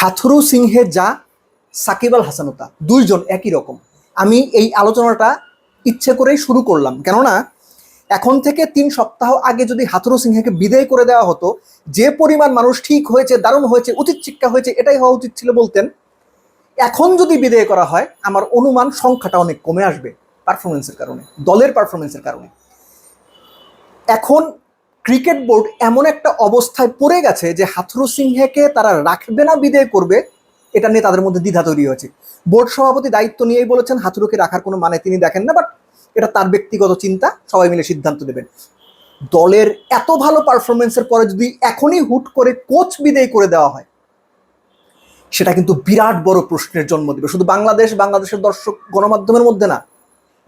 হাথুরু সিংহে যা সাকিব আল হাসানুতা, দুইজন একই রকম। আমি এই আলোচনাটা ইচ্ছে করেই শুরু করলাম। কেননা, এখন থেকে তিন সপ্তাহ আগে যদি হাথুরু সিংহেকে বিদায় করে দেওয়া হতো, যে পরিমাণ মানুষ ঠিক হয়েছে, দারুণ হয়েছে, উচিত শিক্ষা হয়েছে, এটাই হওয়া উচিত ছিল বলতেন, এখন যদি বিদায় করা হয়, আমার অনুমান সংখ্যাটা অনেক কমে আসবে পারফরমেন্সের কারণে, দলের পারফরমেন্সের কারণে। এখন ক্রিকেট বোর্ড এমন একটা অবস্থায় পড়ে গেছে যে হাথুরু সিংহেকে তারা রাখবে না, বিদায় করবে। এটা নিয়ে তাদের মধ্যে দ্বিধা তৈরি হয়েছে। বোর্ড সভাপতি দায়িত্ব নিয়েই বলেছেন, হাথুরুকে রাখার কোনো মানে তিনি দেখেন না বাট এটা তার ব্যক্তিগত চিন্তা, সবাই মিলে সিদ্ধান্ত দেবেন। দলের এত ভালো পারফরমেন্সের পরে যদি এখনই হুট করে কোচ বিদায় করে দেওয়া হয়, সেটা কিন্তু বিরাট বড় প্রশ্নের জন্ম দেবে। শুধু বাংলাদেশ, বাংলাদেশের দর্শক গণমাধ্যমের মধ্যে না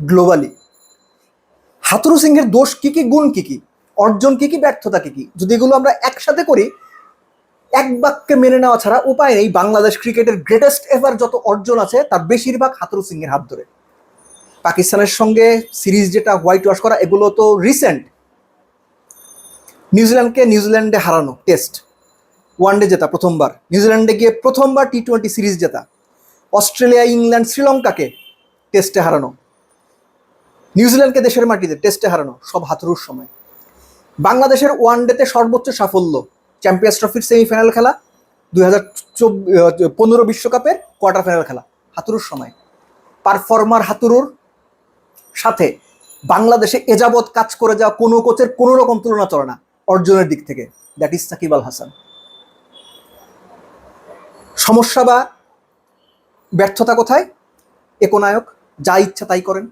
গ্লোবালি হাতুরু সিংহের দোষ কি কি, গুণ কি কি? অর্জন কি কি, ব্যর্থতা কি কি? যদি এগুলো আমরা একসাথে করি, এক বাক্যে মেনে নেওয়া ছাড়া উপায় নেই। বাংলাদেশ ক্রিকেটের গ্রেটেস্ট এভার যত অর্জন আছে, তার বেশিরভাগ হাতুরু সিংহের হাত ধরে। পাকিস্তানের সঙ্গে সিরিজ যেটা হোয়াইট ওয়াশ করা, এগুলো তো রিসেন্ট নিউজিল্যান্ডকে নিউজিল্যান্ডে হারানো টেস্ট ওয়ানডে জেতা প্রথমবার। নিউজিল্যান্ডে গিয়ে প্রথমবার টি টোয়েন্টি সিরিজ জেতা। অস্ট্রেলিয়া, ইংল্যান্ড, শ্রীলঙ্কাকে টেস্টে হারানো। নিউজিল্যান্ডকে দেশের মাটিতে টেস্টে হারানো, সব হাতুরুর সময়। বাংলাদেশের ওয়ানডেতে সর্বোচ্চ সাফল্য চ্যাম্পিয়ন্স ট্রফির সেমিফাইনাল খেলা, দুই হাজার পনেরো বিশ্বকাপের কোয়ার্টার ফাইনাল খেলা হাতুরুর সময়। পারফর্মার হাতুরুর সাথে বাংলাদেশে এযাবৎ কাজ করে যাওয়া কোনো কোচের কোনো রকম তুলনা চলে না অর্জনের দিক থেকে। That is Shakib Al Hasan. সমস্যা বা ব্যর্থতা কোথায়? একনায়ক, যা ইচ্ছা তাই করেন।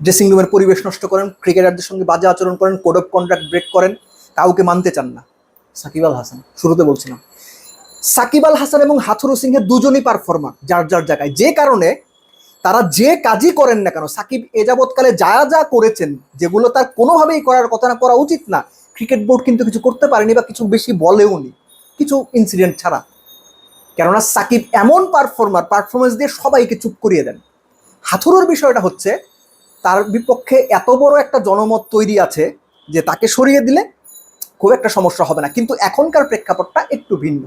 ড্রেসিং রুমের পরিবেশ নষ্ট করেন ক্রিকেটারদের সঙ্গে বাজে আচরণ করেন কোড অফ কন্ডাক্ট ব্রেক করেন, কাউকে মানতে চান না। সাকিব আল হাসান, শুরুতে বলছিলাম। সাকিব আল হাসান এবং হাথুরু সিংহের দুজনই পারফর্মার যার যার জায়গায়। যে কারণে তারা যে কাজই করেন না কেন, সাকিব এ যাবৎকালে যা যা করেছেন, যেগুলো তার কোনোভাবেই করার কথা না, করা উচিত না ক্রিকেট বোর্ড কিন্তু কিছু করতে পারেনি বা কিছু বেশি বলেও নি। কিছু ইনসিডেন্ট ছাড়া। কেননা সাকিব এমন পারফর্মার পারফরমেন্স দিয়ে সবাইকে চুপ করিয়ে দেন। হাথুরুর বিষয়টা হচ্ছে তার বিপক্ষে এত বড় একটা জনমত তৈরি আছে যে তাকে সরিয়ে দিলে খুব একটা সমস্যা হবে না। কিন্তু এখনকার প্রেক্ষাপটটা একটু ভিন্ন।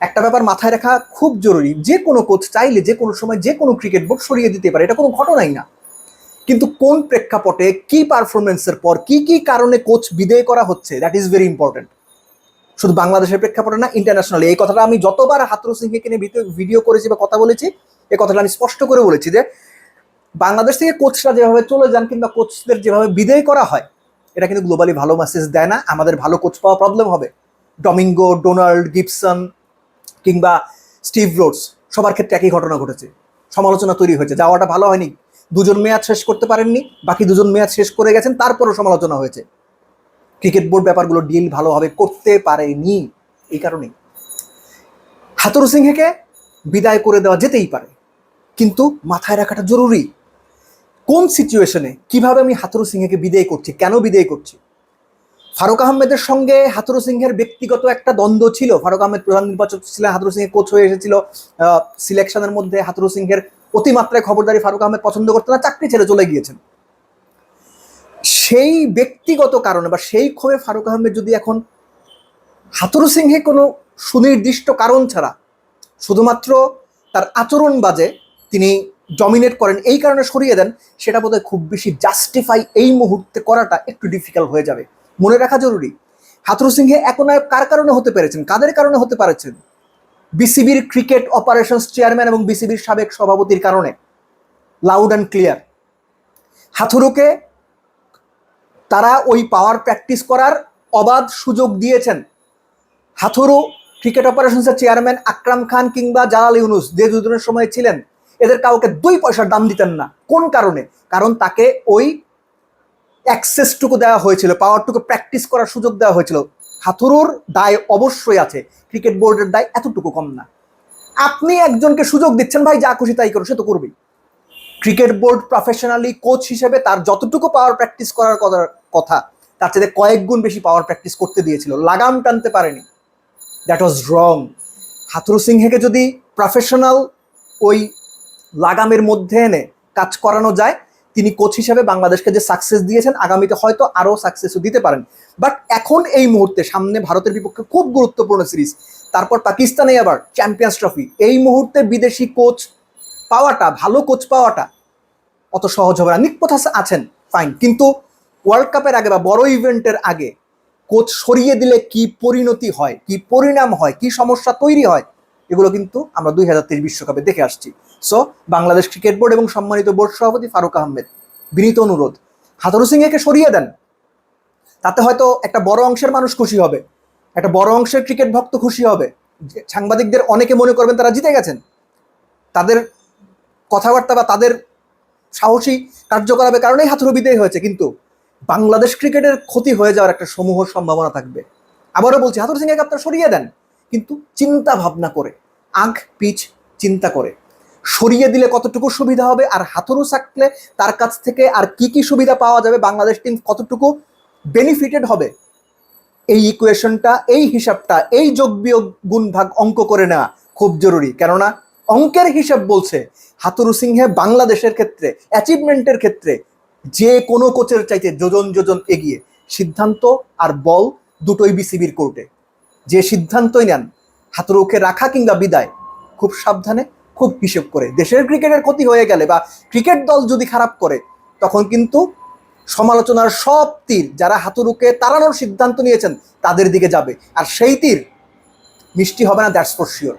একটা ব্যাপার মাথায় রাখা খুব জরুরি, যে কোনো কোচ চাইলে যে কোনো সময় যে কোনো ক্রিকেট বোর্ড সরিয়ে দিতে পারে, এটা কোনো ঘটনাই না। কিন্তু কোন প্রেক্ষাপটে, কি পারফরমেন্সের পর, কি কি কারণে কোচ বিদেয় করা হচ্ছে দ্যাট ইজ ভেরি ইম্পর্টেন্ট শুধু বাংলাদেশের প্রেক্ষাপটে না ইন্টারন্যাশনালি এই কথাটা আমি যতবার হাতরু সিংকে নিয়ে ভিডিও করেছি বা কথা বলেছি এই কথাটা আমি স্পষ্ট করে বলেছি যে বাংলাদেশ থেকে কোচরা যেভাবে চলে যান কিংবা কোচদের যেভাবে বিদায় করা হয়, এটা কিন্তু গ্লোবালি ভালো মেসেজ দেয় না। আমাদের ভালো কোচ পাওয়া প্রবলেম হবে। ডমিঙ্গো ডোনাল্ড গিবসন কিংবা স্টিভ রোডস সবার ক্ষেত্রে একই ঘটনা ঘটেছে। সমালোচনা তৈরি হয়েছে। যাওয়াটা ভালো হয়নি। দুজন মেয়াদ শেষ করতে পারেননি। বাকি দুজন মেয়াদ শেষ করে গেছেন, তারপরও সমালোচনা হয়েছে। ক্রিকেট বোর্ড ব্যাপারগুলো ডিল ভালোভাবে করতে পারেনি। এই কারণেই। হাতুরু সিংহেকে বিদায় করে দেওয়া যেতেই পারে। কিন্তু মাথায় রাখাটা জরুরি। কোন সিচুয়েশনে কীভাবে আমি হাতুরু সিংহকে বিদায় করছি? কেন বিদায় করছি? ফারুক আহমেদের সঙ্গে হাতুরু সিংহের ব্যক্তিগত একটা দ্বন্দ্ব ছিল। ফারুক আহমেদ প্রধান নির্বাচক ছিলেন, হাতুরু সিংহের কোচ হয়ে এসেছিল। সিলেকশনের মধ্যে হাতুরু সিংহের অতিমাত্রায় খবরদারি ফারুক আহমেদ পছন্দ করতে না চাকরি ছেড়ে চলে গিয়েছেন। সেই ব্যক্তিগত কারণে বা সেই ক্ষোভে ফারুক আহমেদ যদি এখন হাতুরু সিংহে কোনো সুনির্দিষ্ট কারণ ছাড়া শুধুমাত্র তার আচরণ বাজে, তিনি ডমিনেট করেন, এই কারণে সরিয়ে দেন, সেটা বোধহয় খুব বেশি জাস্টিফাই এই মুহূর্তে করাটা একটু ডিফিকাল্ট হয়ে যাবে। মনে রাখা জরুরি, হাতুরু সিংহে একনায়ক কার কারণে হতে পেরেছেন? কাদের কারণে হতে পারেছেন? বিসিবির ক্রিকেট অপারেশনস চেয়ারম্যান এবং বিসিবির সাবেক সভাপতির কারণে। লাউড অ্যান্ড ক্লিয়ার হাথুরুকে তারা ওই পাওয়ার প্র্যাকটিস করার অবাধ সুযোগ দিয়েছেন। হাথুরু ক্রিকেট অপারেশনসের চেয়ারম্যান আকরাম খান কিংবা জালাল ইউনুস, যে দুজনের সময় ছিলেন এদের কাউকে দুই পয়সার দাম দিতেন না। কোন কারণে? কারণ তাকে ওই অ্যাক্সেসটুকু দেওয়া হয়েছিল, পাওয়ারটুকু প্র্যাকটিস করার সুযোগ দেওয়া হয়েছিল। হাথুরুর দায় অবশ্যই আছে, ক্রিকেট বোর্ডের দায় এতটুকু কম না। আপনি একজনকে সুযোগ দিচ্ছেন, ভাই, যা খুশি তাই করো সে তো করবেই। ক্রিকেট বোর্ড প্রফেশনালি কোচ হিসেবে তার যতটুকু পাওয়ার প্র্যাকটিস করার কথা তার চেয়ে কয়েক গুণ বেশি পাওয়ার প্র্যাকটিস করতে দিয়েছিল। লাগাম টানতে পারেনি। দ্যাট ওয়াজ রং হাথুরু সিংহেকে যদি প্রফেশনাল ওই লাগামের মধ্যে এনে কাজ করানো যায়। তিনি কোচ হিসাবে বাংলাদেশকে যে সাকসেস দিয়েছেন, আগামীতে হয়তো আরও সাকসেসও দিতে পারেন। বাট এখন এই মুহূর্তে সামনে ভারতের বিপক্ষে খুব গুরুত্বপূর্ণ সিরিজ তারপর পাকিস্তানে আবার চ্যাম্পিয়ন্স ট্রফি এই মুহূর্তে বিদেশি কোচ পাওয়াটা, ভালো কোচ পাওয়াটা অত সহজ হবে না। নিক পোথাস আছেন ফাইন কিন্তু ওয়ার্ল্ড কাপের আগে বা বড় ইভেন্টের আগে কোচ সরিয়ে দিলে কি পরিণতি হয়, কি পরিণাম হয়, কি সমস্যা তৈরি হয়, এগুলো কিন্তু আমরা দুই হাজার তেইশ বিশ্বকাপে দেখে আসছি। সো বাংলাদেশ ক্রিকেট বোর্ড এবং সম্মানিত বোর্ড সভাপতি ফারুক আহমেদ, বিনীত অনুরোধ। হাথরু সিংকে সরিয়ে দেন, তাতে হয়তো একটা বড় অংশের মানুষ খুশি হবে, একটা বড় অংশের ক্রিকেট ভক্ত খুশি হবে। সাংবাদিকদের অনেকে মনে করবেন তারা জিতে গেছেন। তাদের কথাবার্তা বা তাদের সাহসী কার্যকলাপের কারণেই হাথুরু বিদায় হয়েছে, কিন্তু বাংলাদেশ ক্রিকেটের ক্ষতি হয়ে যাওয়ার একটা সমূহ সম্ভাবনা থাকবে। আবারও বলছি হাথুরু সিংকে আপনারা সরিয়ে দেন, কিন্তু চিন্তা ভাবনা করে, আগ পিচ চিন্তা করে। সরিয়ে দিলে কতটুকু সুবিধা হবে আর হাথুরু থাকলে তার কাছ থেকে আর কি কি সুবিধা পাওয়া যাবে বাংলাদেশ টিম কতটুকু বেনিফিটেড হবে? এই ইকুয়েশনটা এই হিসাবটা, এই যোগ বিয়োগ গুণ ভাগ অঙ্ক করে নেওয়া খুব জরুরি। কেননা অঙ্কের হিসাব বলছে হাতুরু সিংহে বাংলাদেশের ক্ষেত্রে অ্যাচিভমেন্টের ক্ষেত্রে যে কোনো কোচের চাইতে যোজন যোজন এগিয়ে সিদ্ধান্ত আর বল দুটোই বিসিবির কোর্টে যে সিদ্ধান্তই নেন হাতুরুকে রাখা কিংবা বিদায়, খুব সাবধানে খুব হিসেব করে। দেশের ক্রিকেটের ক্ষতি হয়ে গেলে বা ক্রিকেট দল যদি খারাপ করে, তখন কিন্তু সমালোচনার সব তীর যারা হাতুরুকে তাড়ানোর সিদ্ধান্ত নিয়েছেন, তাদের দিকে যাবে। আর সেই তীর মিষ্টি হবে না দ্যাটস ফর শিওর